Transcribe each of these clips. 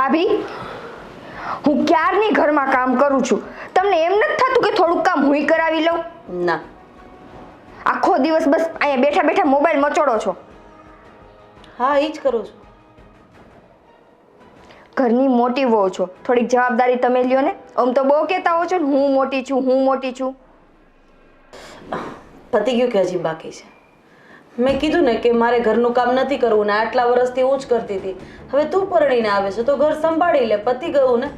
ભાભી હું ક્યારની ઘરમાં કામ કરું છું? તમને એમ નથી થતું કે થોડુંક કામ હુંય કરાવી લઉં? ના. આખો દિવસ બસ અહીંયા બેઠા બેઠા મોબાઈલ મચોડો છો. હા એ જ કરું છું. ઘરની મોટી વહુ છો. થોડીક જવાબદારી તમે લ્યો ને. આમ તો બહુ કહેતા હો છો ને હું મોટી છું હું મોટી છું. પતી ગયું કે હજી બાકી છે? મેં કીધું ને કે મારે ઘરનું કામ નથી કરવું ને આટલા વર્ષથી હું જ કરતી હતી. હવે તું પરણીને આવે છે તો ઘર સંભાળી લે પતી ગયું ને?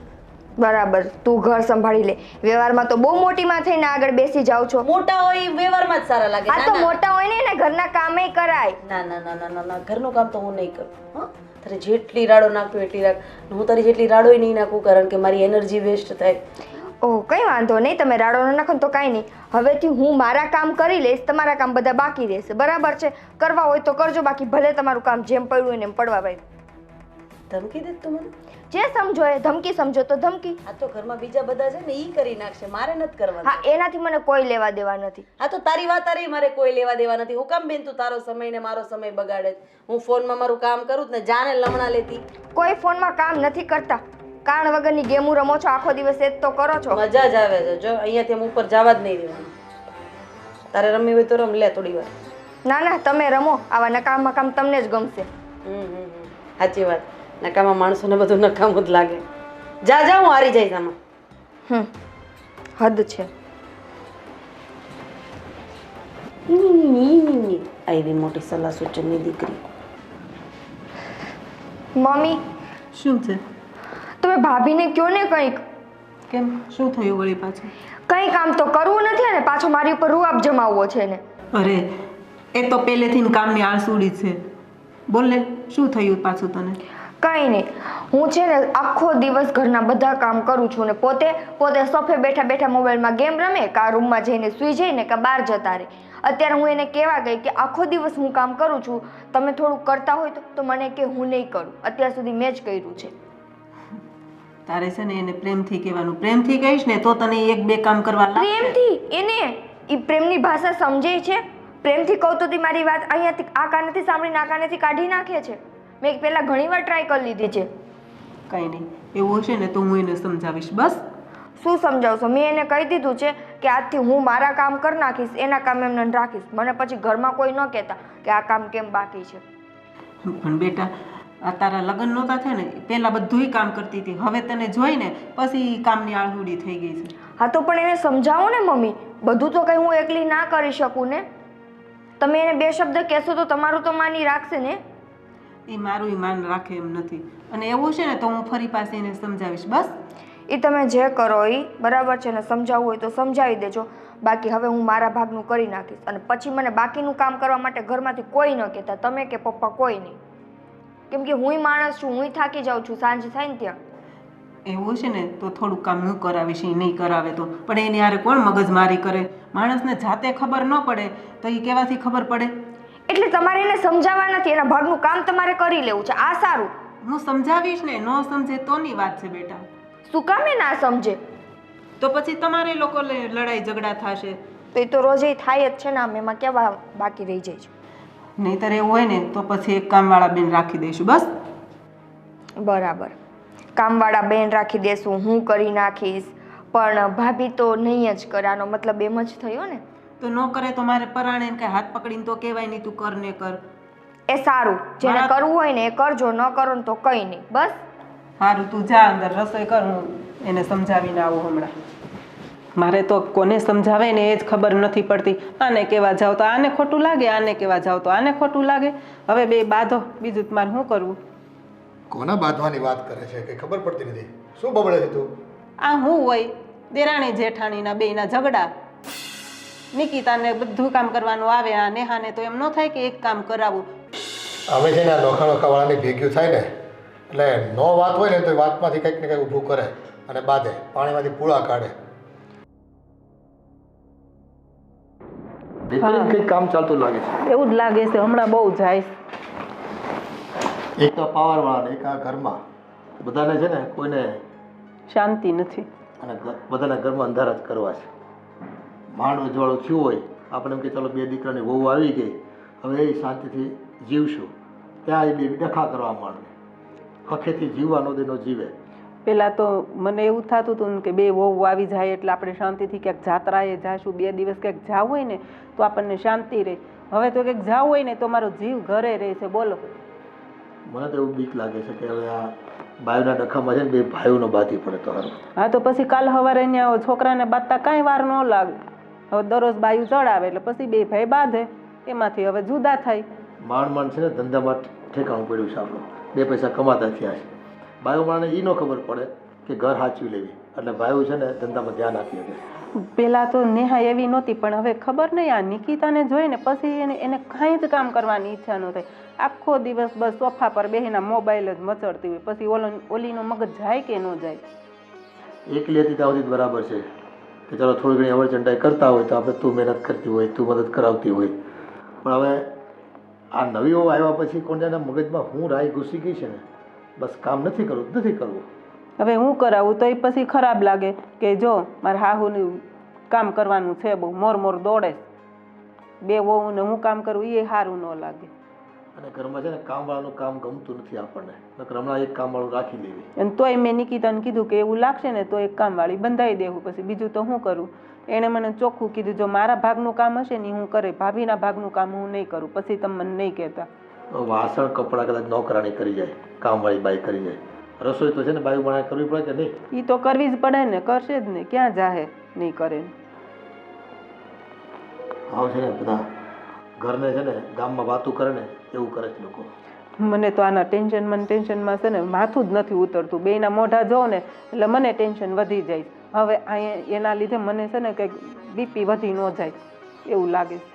બરાબર તું ઘર સંભાળી લે. વ્યવહારમાં તો બહુ મોટીમાં થઈને આગળ બેસી જાવ છો. મોટા હોય એ વ્યવહારમાં જ સારા લાગે. આ ના, તો ના. મોટા હોય ને એને ઘરના કામે કરાય. ના ના ના ના ના ના ઘરનું કામ તો હું નહીં કરું. હા? તારે જેટલી રાડો નાખું એટલી રાખ. હું તારી જેટલી રાડોય નહીં નાખું કારણ કે મારી એનર્જી વેસ્ટ થાય. ઓહ કંઈ વાંધો નહીં તમે રાડો ન નાખો ને તો કાંઈ નહીં. હવેથી હું મારા કામ કરી લઈશ તમારા કામ બધા બાકી રહેશે. બરાબર છે? કરવા હોય તો કરજો બાકી ભલે તમારું કામ જેમ પડ્યું હોય ને એમ પડવા ભાઈ. ધમકી દે તું મને? જે સમજો એ ધમકી સમજો તો ધમકી. આ તો ઘરમાં બીજા બધા છે ને ઈ કરી નાખશે મારે નથી કરવાનું. હા એનાથી મને કોઈ લેવા દેવા નથી. હા તો તારી વાત તારી મારે કોઈ લેવા દેવા નથી. હું કામ બેન તું તારો સમય ને મારો સમય બગાડે? હું ફોનમાં મારું કામ કરું ને જાને લમણા લેતી. કોઈ ફોનમાં કામ નથી કરતા. કારણ વગરની ગેમો રમો છો? આખો દિવસ એ જ તો કરો છો. મજા જ આવે છે. જો અહીંયાથી આમ ઉપર જવા જ નહીં દેવાનું તારે રમવી હોય તો રમ લે થોડી વાર. ના ના તમે રમો. આવા નકામા કામ તમને જ ગમશે. હમ હમ હમ. સાચી વાત. નકામા માણસોને બધું નકામું જ લાગે. જા જા હું હારી જઈશ આમાં. હમ. હદ છે. આવી મોટી સલાહ સૂચનની દીકરી. મમ્મી. શું છે? તમે ભાભીને કયો ને કંઈક? કેમ? શું થયું વળી પાછું? કંઈ કામ તો કરવું નથી અને પાછો મારી ઉપર રૂઆબ જમાવવો છે ને અરે એ તો પહેલેથી જ કામની આળસુડી છે. બોલ ને શું થયું પાછું તને? કંઈ નહીં. હું છે ને આખો દિવસ ઘરના બધા કામ કરું છું ને પોતે પોતે સોફે બેઠા બેઠા મોબાઈલમાં ગેમ રમે કાં રૂમમાં જઈને સૂઈ જઈને કાં બહાર જતા રહે. અત્યારે હું એને કહેવા ગઈ કે આખો દિવસ હું કામ કરું છું તમે થોડુંક કરતા હોય તો તો મને કે હું નહીં કરું. અત્યાર સુધી મેં જ કર્યું છે. તારે છે ને એને પ્રેમથી કહેવાનું. પ્રેમથી કહીશ ને તો તને એક બે કામ કરવા લાગશે. પ્રેમથી? એને? એ પ્રેમની ભાષા સમજે છે? પ્રેમથી કહું તો તી મારી વાત અહીંયાથી આ કાનેથી સાંભળીને આ કાનેથી કાઢી નાખે છે? મેં પહેલાં ઘણી વાર ટ્રાય કરી લીધી છે. કંઈ નહીં. એવું હશે ને તો હું એને સમજાવીશ. બસ. શું સમજાવશો? મેં એને કહી દીધું છે કે આજથી હું મારા કામ કરી નાખીશ એના કામ એમને રાખીશ. મને પછી ઘરમાં કોઈ ન કહેતા કે આ કામ કેમ બાકી છે. પણ બેટા તારા લગ્ન નહોતા થયા ને પહેલાં બધુંય કામ કરતી હતી. હવે તને જોઈને પછી કામની આળહુડી થઈ ગઈ છે. હા તો પણ એને સમજાવો ને મમ્મી. બધું તો કંઈ હું એકલી ના કરી શકું ને? તમે એને બે શબ્દ કહેશો તો તમારું તો માની રાખશે ને? એ મારું માન રાખે એમ નથી. અને એવું છે ને તો હું ફરી પાસે એને સમજાવીશ. બસ? એ તમે જે કરો એ બરાબર છે ને સમજાવવું હોય તો સમજાવી દેજો. બાકી હવે હું મારા ભાગનું કરી નાખીશ. અને પછી મને બાકીનું કામ કરવા માટે ઘરમાંથી કોઈ ન કહેતા. તમે કે પપ્પા કોઈ નહીં. કેમ કે હુંય માણસ છું હુંય થાકી જાઉં છું સાંજ થાય ને ત્યાં. એવું છે ને તો થોડુંક કામ હું કરાવીશ એ નહીં કરાવે તો. પણ એની હારે કોણ મગજમારી કરે? માણસને જાતે ખબર ન પડે તો એ કેવાથી ખબર પડે? એટલે તમારે એને સમજાવવા નથી એના ભાગનું કામ તમારે કરી લેવું છે આ સારું. હું સમજાવીશ ને ન સમજે તોની વાત છે બેટા. શું કામ એ ના સમજે? તો પછી તમારે લોકો લડાઈ ઝઘડા થશે. તો એ તો રોજે થાય જ છે ને આમ એમાં કેવા બાકી રહી જાય છે? નહીતર એવું હોય ને તો પછી એક કામવાળા બેન રાખી દઈશું બસ? બરાબર. કામવાળા બેન રાખી દેશું હું કરી નાખીશ. પણ ભાભી તો નહીં જ કરે આનો મતલબ એમ જ થયો ને. તો ન કરે તો મારે પરાણે એને કે હાથ પકડીને તો કહેવાય નહીં તું કર ને કર. એ સારું જેને કરવું હોય ને એ કરજો ન કરો ને તો કંઈ નહીં બસ? સારું તું જા અંદર રસોઈ કર હું એને સમજાવીને આવું હમણાં. મારે તો કોને સમજાવે ને એ જ ખબર નથી પડતી. આને કેવા જાવ તો આને ખોટું લાગે આને કહેવા જાવ તો આને ખોટું લાગે. હવે બે બાંધો બીજું મારે શું કરવું? કોના બાંધવાની વાત કરે છે? કે ખબર પડતી નથી. શું બબડે છે તું? આ હું હોય? દેરાણી જેઠાણીના બેયના ઝઘડા. નિકિતાને બધું કામ કરવાનું આવે આ નેહાને તો એમ ન થાય કે એક કામ કરાવું. હવે છે ને નોખા નોખા ભેગ્યું થાય ને એટલે નો વાત હોય ને તો વાતમાંથી કંઈક ને કંઈક ઊભું કરે અને બાંધે પાણીમાંથી પૂળા કાઢે. કંઈક કામ ચાલતું લાગે છે. એવું જ લાગે છે. હમણાં બહુ જાય એક તો પાવર વાળા એક આ ઘરમાં બધાને છે ને કોઈને શાંતિ નથી. અને બધાના ઘરમાં અંધારા જ કરવા છે. માંડ ઉજવાળું થયું હોય આપણે એમ કે ચાલો બે દીકરાની વહુ આવી ગઈ હવે એ શાંતિથી જીવશું. ત્યાં એ બે ડખા કરવા માંડે. હખેથી જીવવા નો દેનો જીવે. પહેલાં તો મને એવું થતું હતું કે બે વહુ આવી જાય એટલે આપણે શાંતિથી ક્યાંક જાત્રાએ જાશું બે દિવસ ક્યાંક જવું હોય ને તો આપણને શાંતિ રહે. હવે તો ક્યાંક જવું હોય ને તો મારો જીવ ઘરે રહે છે બોલો. મને તો એવું બીક લાગે છે કે હવે આ બાયુના ડખામાં છે ને બે ભાઈઓનો બાધી પડે તો હા તો પછી કાલ સવારે અહીંયા છોકરાને બાંધતા કાંઈ વાર ન લાગે. હવે દરરોજ બાયું ચડાવે એટલે પછી બે ભાઈ બાંધે એમાંથી હવે જુદા થાય. માંડ માંડ છે ને ધંધામાં ઠેકાણું પડ્યું છે આપણું. બે પૈસા કમાતા થયા છે. બાયો માણને એ ન ખબર પડે કે ઘર સાચવી લેવી. એટલે ભાઈઓ છે ને ધંધામાં ધ્યાન આપી શકે. પહેલાં તો નેહા એવી નહોતી પણ હવે ખબર નહીં આ નિકિતાને જોઈને પછી એને એને કાંઈ જ કામ કરવાની ઈચ્છા ન થાય આખો દિવસ બસ સોફા પર બેસીને મોબાઈલ જ મચડતી હોય. પછી ઓલો ઓલીનો મગજ જાય કે ન જાય? એકલી હતી ત્યાં સુધી બરાબર છે કે ચાલો થોડી ઘણી અવરચંડાઈ કરતા હોય તો આપણે તું મહેનત કરતી હોય તું મદદ કરાવતી હોય. પણ હવે આ નવી વહુ આવ્યા પછી કોને એના મગજમાં હું રાય ઘૂસી ગઈ છે ને? બસ કામ નથી કરવું નથી કરવું. હવે હું કરાવું તો એ પછી ખરાબ લાગે કે જો મારે હાહુનું કામ કરવાનું છે બહુ મોર મોર દોડે. બે વહુને હું કામ કરું એ સારું ન લાગે. અને ઘરમાં છે ને કામવાળાનું કામ ગમતું નથી આપણને. નકર હમણાં એક કામવાળું રાખી લેવી અને તોય મેં નિકિતાને કીધું કે એવું લાગશે ને તો એક કામવાળી બંધાઈ દેવું પછી. બીજું તો હું કરું? એણે મને ચોખ્ખું કીધું જો મારા ભાગનું કામ હશે ને હું કરે ભાભીના ભાગનું કામ હું નહીં કરું. પછી તમે મને નહીં કહેતા. વાસણ કપડાં કદાચ નોકરાણી કરી જાય કામવાળી બાઈ કરી જાય. રસોઈ તો છે ને બાયું માણસે કરવી પડે કે નહીં? એ તો કરવી જ પડે ને કરશે જ ને ક્યાં જાહે નહીં કરે. આવ છે ને બધા ઘરને છે ને ગામમાં વાતું કરે ને એવું કરે છે લોકો. મને તો આના ટેન્શનમાં મને ટેન્શનમાં છે ને માથું જ નથી ઉતરતું. બેયના મોઢા જોઉં ને એટલે મને ટેન્શન વધી જાય. હવે એના લીધે મને છે ને કંઈક બીપી વધી ન જાય એવું લાગે છે.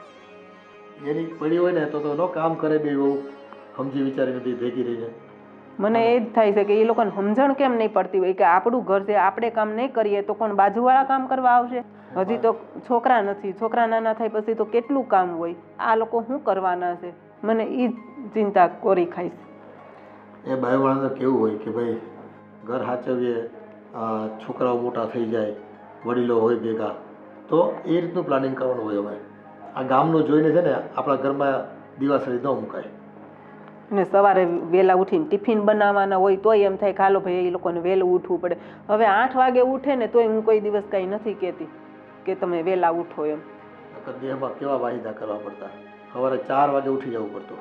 એની પડી હોય ને તો તો નો કામ કરે બે એવું સમજી વિચારીને બી ભેગી રહીને મને એ જ થાય છે કે એ લોકોને સમજણ કેમ નહીં પડતી હોય કે આપણું ઘર છે આપણે કામ નહીં કરીએ તો કોણ બાજુવાળા કામ કરવા આવશે? હજી તો છોકરા નથી છોકરા નાના થાય પછી તો કેટલું કામ હોય? આ લોકો શું કરવાના છે? મને એ જ ચિંતા કોરી ખાય છે. એ બાયુવાળાને કેવું હોય કે ભાઈ ઘર સાચવીએ છોકરાઓ મોટા થઈ જાય વડીલો હોય ભેગા તો એ રીતનું પ્લાનિંગ કરવાનું હોય હવે આ ગામનું જોઈને છે ને આપણા ઘરમાં દિવાસળી ન મુકાય. અને સવારે વહેલા ઉઠીને ટિફિન બનાવવાના હોય તોય એમ થાય ખાલો ભાઈ એ લોકોને વહેલું ઉઠવું પડે. હવે આઠ વાગે ઉઠે ને તોય હું કોઈ દિવસ કાંઈ નથી કહેતી કે તમે વહેલા ઉઠો એમ. દેહમાં કેવા વાહિદા કરવા પડતા? સવારે ચાર વાગે ઉઠી જવું પડતું.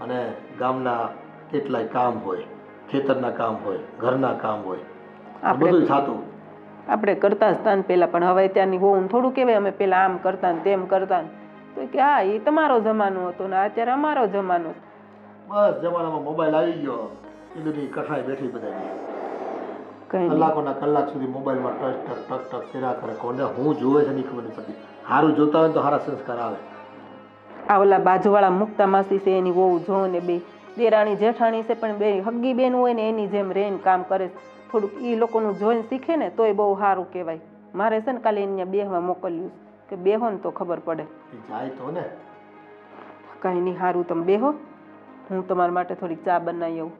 અને ગામના કેટલાય કામ હોય ખેતરના કામ હોય ઘરના કામ હોય બધું થતું. આપણે કરતા જ હતા ને પહેલાં પણ હવે ત્યાંની બહુ થોડું કહેવાય અમે પહેલાં આમ કરતા ને તેમ કરતા ને. તો કે હા એ તમારો જમાનો હતો ને અત્યારે અમારો જમાનો બસ જમાનામાં મોબાઈલ આવી ગયો. એ બધી કઠાઈ બેઠી બધા કંઈ કલાકોના કલાક સુધી મોબાઈલમાં ટચ ટક ટક ટક કર્યા કરે. કોને હું જોવે છે નહીં ખબર નહીં પડતી. સારું જોતા હોય તો સારા સંસ્કાર આવે. આ ઓલા બાજુવાળા મુક્તા માસી છે એની વહુ જો ને બે. દેરાણી જેઠાણી છે પણ બે હગ્ગી બેન હોય ને એની જેમ રેન કામ કરે છે. થોડુંક એ લોકોનું જોઈને શીખે ને તોય બહુ સારું કહેવાય. મારે છે ને કાલે એને ત્યાં બેહવા મોકલ્યું કે બેહો ને તો ખબર પડે. જાય તો ને. કાંઈ નહીં સારું તમે બેહો. હું તમારા માટે થોડીક ચા બનાવી આવું.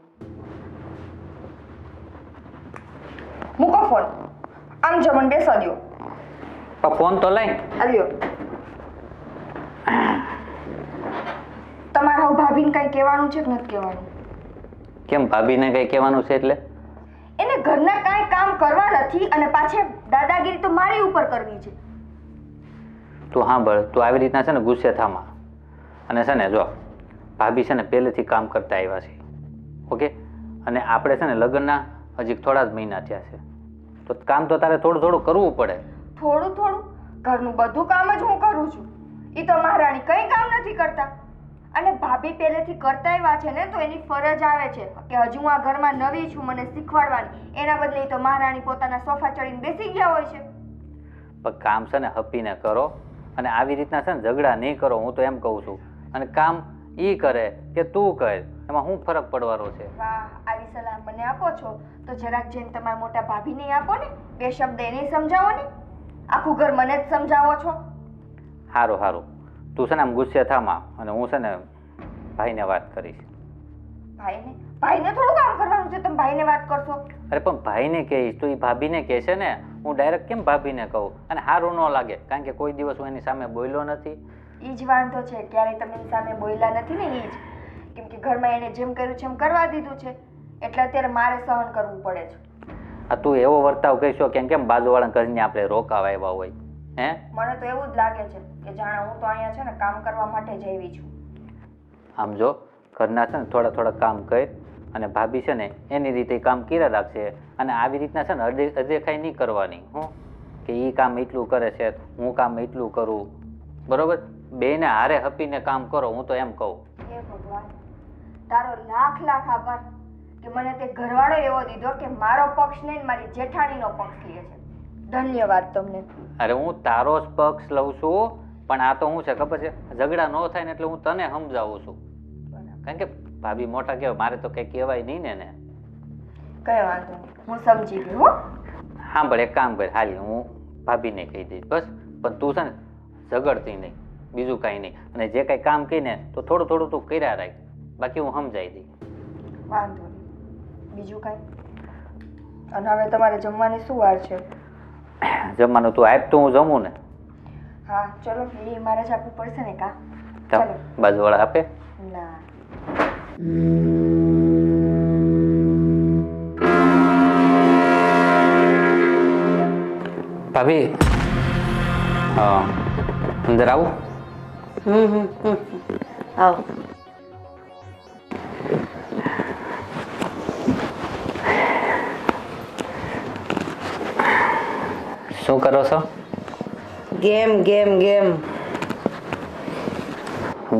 મૂકો ફોન. આમ જો મને બેસવા દ્યો. પણ ફોન તો લઈ. આવ્યો તમારા ભાભીને કાંઈ કહેવાનું છે કે નથી કહેવાનું? કેમ ભાભીને કંઈ કહેવાનું છે એટલે? ઘરના કાંઈ કામ કરવા નથી અને પાછે દાદાગીરી તો મારી ઉપર કરવી છે. તું સાંભળ તું આવી રીતના છે ને ગુસ્સે થામાં અને છે ને જો ભાભી છે ને પહેલેથી કામ કરતા આવ્યા છે. ઓકે? અને આપણે છે ને લગ્નના હજી થોડા જ મહિના થયા છે. તો કામ તો તારે થોડું થોડું કરવું પડે. થોડું થોડું? ઘરનું બધું કામ જ હું કરું છું. એ તો મહારાણી કંઈ કામ નથી કરતા. અને ભાભી પહેલેથી કરતા આવ્યા છે ને તો એની ફરજ આવે છે કે હજુ હું આ ઘરમાં નવી છું મને શીખવાડવાની. એના બદલે તો મહારાણી પોતાના સોફા ચડીને બેસી ગયા હોય છે. પણ કામ છે ને હપીને કરો અને આવી રીતના છે ને ઝઘડા નહીં કરો હું તો એમ કહું છું. અને કામ ઈ કરે કે તું કર એમાં શું ફરક પડવાનો છે? વાહ આવી સલાહ મને આપો છો. તો જરાક જઈને તમારા મોટા ભાભીને આપો ને બે શબ્દ એને સમજાવો ને. આખું ઘર મને જ સમજાવો છો. સારું સારું તું છે ને આમ ગુસ્સે થામાં અને હું છે ને ભાઈને વાત કરીશ. ભાઈને? ભાઈને થોડું કામ કરવાનું છે? તમે ભાઈને વાત કરશો. અરે પણ ભાઈને કહીશ. તો એ ભાભીને કહેશે ને હું ડાયરેક્ટ કેમ ભાભીને કહું? અને સારું ન લાગે કારણ કે કોઈ દિવસ હું એની સામે બોલ્યો નથી. એ જ વાંધો છે. ક્યારેય તમે એની સામે બોલ્યા નથી ને એ જ. કેમ કે ઘરમાં એને જેમ કર્યું છે એમ કરવા દીધું છે. એટલે અત્યારે મારે સહન કરવું પડે છે. આ તું એવો વર્તાવ કહીશો કેમ કેમ બાજુવાળા કરીને આપણે રોકાવા આવ્યા હોય. હે? મને તો એવું જ લાગે છે. કે જાણે હું તો અહીંયા છે ને કામ કરવા માટે જ આવી છું. આમ જો ઘરના છે ને થોડા થોડા કામ કરી અને ભાભી છે ને એની રીતે કામ કર્યા રાખશે અને આવી રીતના છે ને અડે અદેખાઈ નહીં કરવાની હું. કે એ કામ એટલું કરે છે હું કામ એટલું કરું. બરોબર? બેને હારે હપીને કામ કરો હું તો એમ કહું. હે ભગવાન તારો લાખ લાખ આભાર કે મને તે ઘરવાળો એવો દીધો કે મારો પક્ષ નહીં મારી જેઠાણીનો પક્ષ લે છે. ધન્યવાદ તમને. અરે હું તારો જ પક્ષ લઉં છું પણ આ તો હું છે ખબર છે? ઝઘડા ન થાય ને એટલે હું તને સમજાવું છું. કારણ કે ભાભી મોટા કહેવાય મારે તો કંઈ કહેવાય નહીં ને ને કઈ વાંધો હું સમજી ગઈ હો. સાંભળ એક કામ કર હાલી હું ભાભીને કહી દઈશ બસ. પણ તું છે ને ઝઘડતી નહીં બીજું કાંઈ નહીં. અને જે કાંઈ કામ કહીને તો થોડું થોડું તું કર્યા રાખ. બાકી હું સમજાવી દઈ વાંધો બીજું કાંઈ? અને હવે તમારે જમવાની શું વાર છે? જમવાનું તું આપ તો હું જમું ને. હા ચલો એ મારે જ આપવું પડશે ને કા? ચાલ. બાજુવાળા આપે? ના. ભાભી હા અંદર આવું. હમ હમ હમ. આવો. શું કરો છો? Game game game.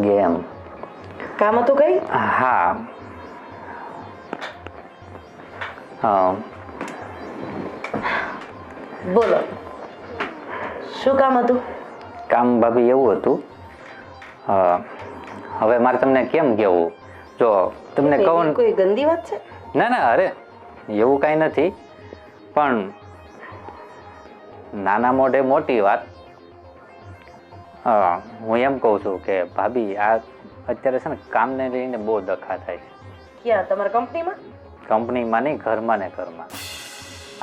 ગેમ. કામ હતું કઈ? હા. હા. બોલો. શું કામ હતું? કામ ભાભી એવું હતું. હવે મારે તમને કેમ કેવું? જો તમને કહું ને- કોઈ ગંદી વાત છે? ના ના અરે એવું કાંઈ નથી. પણ નાના મોઢે મોટી વાત હું એમ કહું છું કે ભાભી આ અત્યારે છે ને કામને લઈને બહુ દખા થાય છે. ક્યાં તમારા કંપનીમાં? કંપનીમાં નહીં ઘરમાં ને ઘરમાં.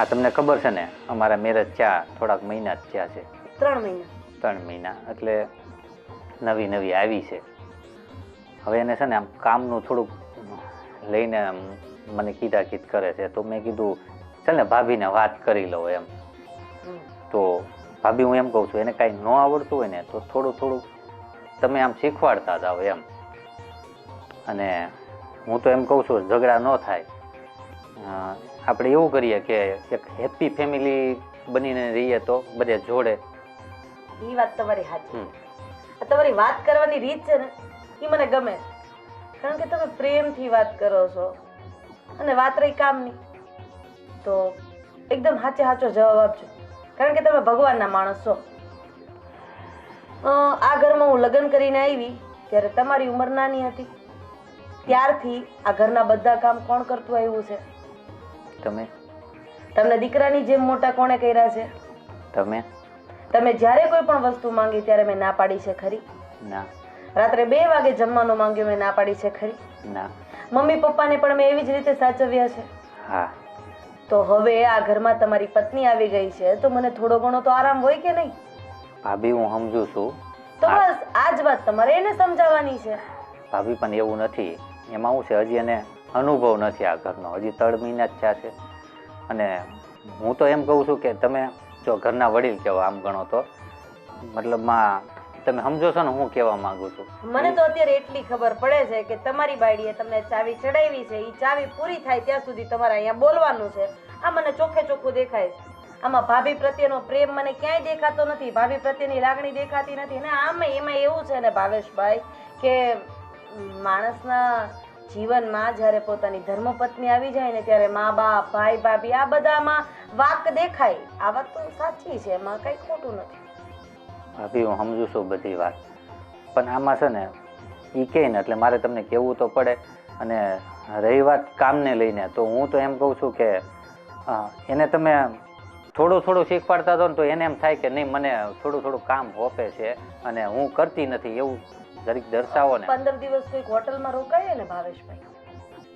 આ તમને ખબર છે ને અમારા મેરેજ ચા થોડાક મહિના જ થયા છે. ત્રણ મહિના. ત્રણ મહિના એટલે નવી નવી આવી છે. હવે એને છે ને આમ કામનું થોડુંક લઈને મને કીધા કીધ કરે છે. તો મેં કીધું ચાલ ને ભાભીને વાત કરી લઉં એમ. તો ભાભી હું એમ કહું છું એને કાંઈ ન આવડતું હોય ને તો થોડું થોડું તમે આમ શીખવાડતા જાઓ એમ. અને હું તો એમ કહું છું ઝઘડા ન થાય. આપણે એવું કરીએ કે એક હેપી ફેમિલી બનીને રહીએ તો બધે જોડે. એ વાત તમારી સાચી. તમારી વાત કરવાની રીત છે ને એ મને ગમે. કારણ કે તમે પ્રેમથી વાત કરો છો અને વાત રહી કામની. તો એકદમ સાચે સાચો જવાબ આપજો. કારણ કે તમે ભગવાનના માણસ છો. આ ઘરમાં હું લગ્ન કરીને આવી ત્યારે તમારી ઉંમર નાની હતી. ત્યારથી આ ઘરના બધા કામ કોણ કરતું આવ્યું છે? તમે. તમને દીકરાની જેમ મોટા કોણે કર્યા છે? તમે. તમે જ્યારે કોઈ પણ વસ્તુ માંગી ત્યારે મેં ના પાડી છે ખરી? ના. રાત્રે બે વાગે જમવાનું માંગ્યું મેં ના પાડી છે ખરી? ના. મમ્મી પપ્પાને પણ મેં એવી જ રીતે સાચવ્યા છે? હા. તો હવે આ ઘરમાં તમારી પત્ની આવી ગઈ છે તો મને થોડો ઘણો તો આરામ હોય કે નહીં? ભાભી હું સમજુ છું. તો બસ આ જ વાત તમારે એને સમજાવવાની છે. ભાભી પણ એવું નથી. એમાં શું છે હજી એને અનુભવ નથી આ ઘરનો. હજી ત્રણ મહિના જ થયા છે. અને હું તો એમ કહું છું કે તમે જો ઘરના વડીલ કહેવા આમ ગણો તો મતલબમાં તમે સમજો છો ને હું કહેવા માંગુ છું? મને તો અત્યારે એટલી ખબર પડે છે કે તમારી બાયડીએ તમને ચાવી ચડાવી છે. એ ચાવી પૂરી થાય ત્યાં સુધી તમારે અહીંયા બોલવાનું છે. આ મને ચોખ્ખે ચોખ્ખું દેખાય છે. આમાં ભાભી પ્રત્યેનો પ્રેમ મને ક્યાંય દેખાતો નથી. ભાભી પ્રત્યેની લાગણી દેખાતી નથી. ને આમાં એમાં એવું છે ને ભાવેશભાઈ, કે માણસના જીવનમાં જ્યારે પોતાની ધર્મપત્ની આવી જાય ને ત્યારે મા બાપ, ભાઈ, ભાભી આ બધામાં વાક દેખાય. આ વાત તો સાચી છે. એમાં કંઈ ખોટું નથી. ભાભી, હું સમજુ છું બધી વાત. પણ આમાં છે ને એ કહે ને, એટલે મારે તમને કહેવું તો પડે અને રહી વાત કામને લઈને, તો હું તો એમ કહું છું કે એને તમે થોડું થોડું શીખવાડતા હતો ને, તો એને એમ થાય કે નહીં, મને થોડું થોડું કામ હોપે છે અને હું કરતી નથી એવું જરીક દર્શાવો ને. પંદર દિવસ કોઈક હોટલમાં રોકાઈએ ને ભાવેશભાઈ?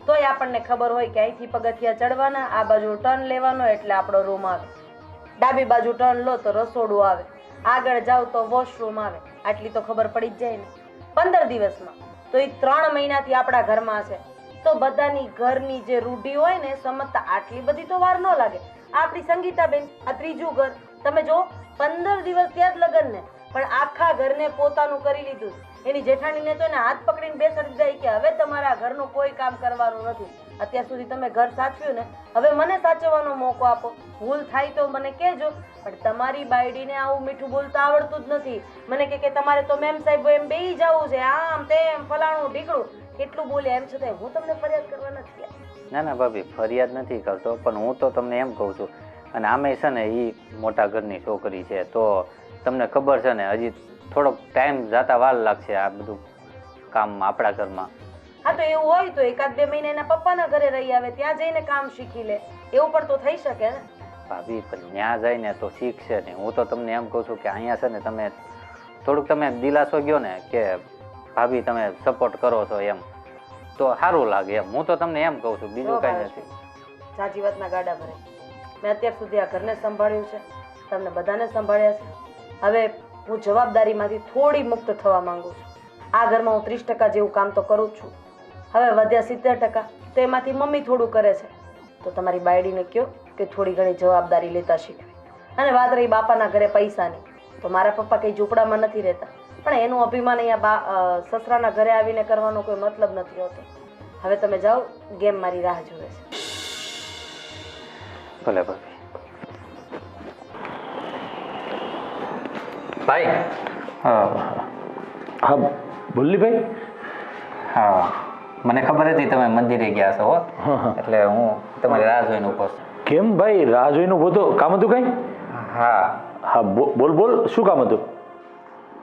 તોય આપણને ખબર હોય કે અહીંથી પગથિયા ચડવાના, આ બાજુ ટર્ન લેવાનો એટલે આપણો રૂમ આવે. ડાબી બાજુ ટર્ન લો તો રસોડું આવે. આગળ જાવ તો વોશરૂમ આવે. આટલી તો ખબર પડી જ જાય ને. પંદર દિવસમાં. તો એ ત્રણ મહિનાથી આપણા ઘરમાં છે. તો બધાની ઘરની જે રૂઢી હોય ને, સમજતા આટલી બધી તો વાર ન લાગે. આપણી સંગીતાબેન, આ ત્રીજું ઘર. તમે જો, પંદર દિવસ ત્યાં જ લગ્ન ને. પણ આખા ઘરને પોતાનું કરી લીધું. એની જેઠાણીને તો એને હાથ પકડીને બેસાડી જાય કે હવે તમારા ઘરનું કોઈ કામ કરવાનું નથી. અત્યાર સુધી તમે ઘર સાચવ્યું ને, હવે મને સાચવવાનો મોકો આપો. ભૂલ થાય તો મને કહેજો, પણ તમારી બાયડીને આવું મીઠું બોલતા આવડતું જ નથી. મને કે કે તમારે તો મેમ સાહેબ એમ બેહી જવું છે, આમ તેમ, ફલાણું, ઢીકણું. કેટલું બોલે એમ છતાંય હું તમને ફરિયાદ કરવા નથી ના ના, ભાભી, ફરિયાદ નથી કરતો, પણ હું તો તમને એમ કહું છું, અને આમે છે ને એ મોટા ઘરની છોકરી છે, તો તમને ખબર છે ને, હજી થોડોક ટાઈમ જતા વાર લાગશે આ બધું કામ આપણા ઘરમાં. હા તો એવું હોય તો એકાદ બે મહિના એના પપ્પાના ઘરે રહી આવે ત્યાં જઈને કામ શીખી લે. એવું પણ તો થઈ શકે ને? ભાભી પણ ત્યાં જઈને તો શીખશે નહીં હું તો તમને એમ કહું છું કે અહીંયા છે ને તમે થોડુંક તમે દિલાસો ગયો ને કે ભાભી તમે સપોર્ટ કરો છો એમ તો સારું લાગે એમ. હું તો તમને એમ કહું છું બીજું કાંઈ નથી. સાચી વાતના ગાડા ભરે. મેં અત્યાર સુધી આ ઘરને સંભાળ્યું છે. તમને બધાને સંભાળ્યા છે. હવે હું જવાબદારીમાંથી થોડી મુક્ત થવા માંગુ છું. આ ઘરમાં હું ત્રીસ ટકા જેવું કામ તો કરું જ છું. હવે વધ્યા સિત્તેર ટકા. તો એમાંથી મમ્મી થોડું કરે છે. તો તમારી બાયડીને કહો કે થોડી ઘણી જવાબદારી લેતા શીખવે. અને વાત રહી બાપાના ઘરે પૈસાની. તો મારા પપ્પા કંઈ ઝૂંપડામાં નથી રહેતા. પણ એનું અભિમાન અહીંયા બા સસરાના ઘરે આવીને કરવાનો કોઈ મતલબ નથી હોતો. હવે તમે જાઓ ગેમ મારી રાહ જોવે છે. ભલે ભાભી ભાઈ. હા. હા બોલ્લીભાઈ હા. મને ખબર હતી તમે મંદિરે ગયા છો એટલે હું તમારી રાહ જોઈને ઊભો છું. કેમ ભાઈ? રાહ જોઈને ઊભો તો. કામ હતું કઈ? હા. હા બોલ બોલ. શું કામ હતું?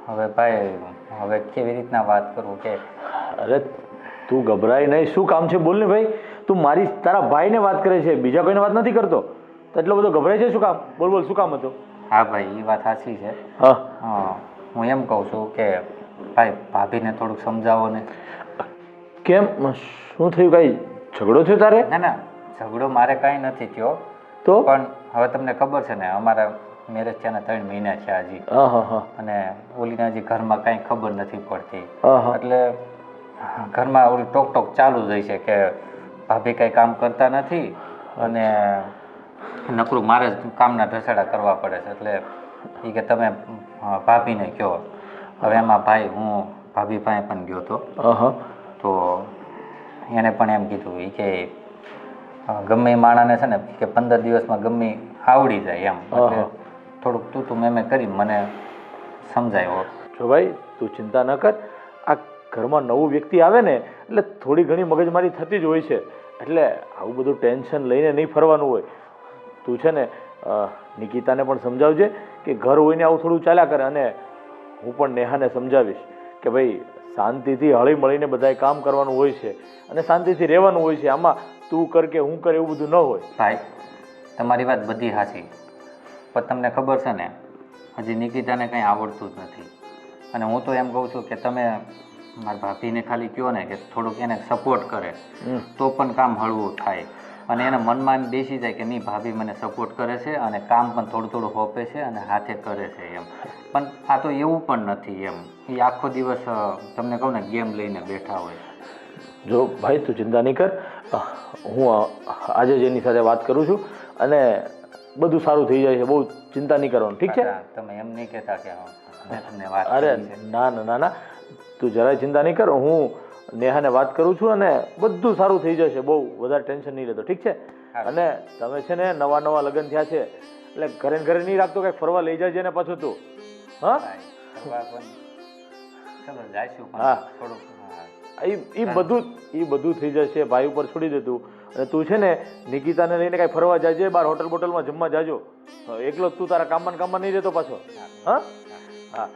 હવે ભાઈ હવે કેવી રીતના વાત કરું કે? અરે તું ગભરાય નહીં. શું કામ છે? બોલ ને ભાઈ. તું મારી તારા ભાઈને વાત કરે છે. બીજા કોઈને વાત નથી કરતો. એટલો બધો ગભરાય છે શું કામ? બોલ બોલ. શું કામ હતું? હા ભાઈ એ વાત સાચી છે. હા. હા. હું એમ કહું છું કે ભાઈ ભાભીને થોડુંક સમજાવો ને. કેમ? શું થયું? કઈ ઝઘડો થયો તારે? ના ના ઝઘડો મારે કાંઈ નથી થયો. તો? પણ હવે તમને ખબર છે ને અમારા મેરેજ થયાના ત્રણ મહિના છે હજી. અને ઓલીને હજી ઘરમાં કાંઈ ખબર નથી પડતી. એટલે ઘરમાં ઓલી ટોક ટોક ચાલુ જ હોય છે કે ભાભી કાંઈ કામ કરતા નથી અને નકરું મારે જ કામના ઢસેડા કરવા પડે છે. એટલે એ કે તમે ભાભીને કહો. હવે એમાં ભાઈ હું ભાભી પાસે પણ ગયો હતો. તો એને પણ એમ કીધું કે ગમે એ માણાને છે ને કે પંદર દિવસમાં ગમે આવડી જાય એમ. એટલે થોડુંક તું તું મેં કરી મને સમજાયો. જો ભાઈ તું ચિંતા ન કર. આ ઘરમાં નવું વ્યક્તિ આવે ને એટલે થોડી ઘણી મગજમારી થતી જ હોય છે. એટલે આવું બધું ટેન્શન લઈને નહીં ફરવાનું હોય. તું છે ને નિકિતાને પણ સમજાવજે કે ઘર હોઈને આવું થોડું ચાલ્યા કરે અને હું પણ નેહાને સમજાવીશ કે ભાઈ શાંતિથી હળી મળીને બધાએ કામ કરવાનું હોય છે અને શાંતિથી રહેવાનું હોય છે. આમાં તું કર કે હું કર એવું બધું ન હોય. ભાઈ તમારી વાત બધી સાચી. પણ તમને ખબર છે ને હજી નિકિતાને કંઈ આવડતું જ નથી. અને હું તો એમ કહું છું કે તમે મારા ભાભીને ખાલી કહો ને કે થોડુંક એને સપોર્ટ કરે. તો પણ કામ હળવું થાય. અને એના મનમાં એમ બેસી જાય કે નહીં ભાભી મને સપોર્ટ કરે છે અને કામ પણ થોડું થોડું હોપે છે અને હાથે કરે છે એમ. પણ આ તો એવું પણ નથી એમ. એ આખો દિવસ તમને કહું ને ગેમ લઈને બેઠા હોય. જો ભાઈ તું ચિંતા નહીં કર. હું આજે જ એની સાથે વાત કરું છું અને બધું સારું થઈ જાય છે. બહુ ચિંતા નહીં કરવાનું ઠીક છે? તમે એમ નહીં કહેતા કે અરે ના ના ના ના. તું જરાય ચિંતા નહીં કર. હું નેહાને વાત કરું છું અને બધું સારું થઈ જશે. બહુ વધારે ટેન્શન નહીં લેતો. ઠીક છે? અને તમે છે ને નવા નવા લગ્ન થયા છે. એટલે ઘરે ને ઘરે નહીં રાખતો કંઈક ફરવા લઈ જાય ને પાછું તું? હા? હા. એ બધું એ બધું થઈ જશે. ભાઈ ઉપર છોડી દેતું અને તું છે ને નિકિતાને લઈને કાંઈ ફરવા જાજે બાર હોટલ બોટલમાં જમવા જાજો. એકલો જ તું તારા કામમાં કામમાં નહીં રહેતો પાછો. હા. હા.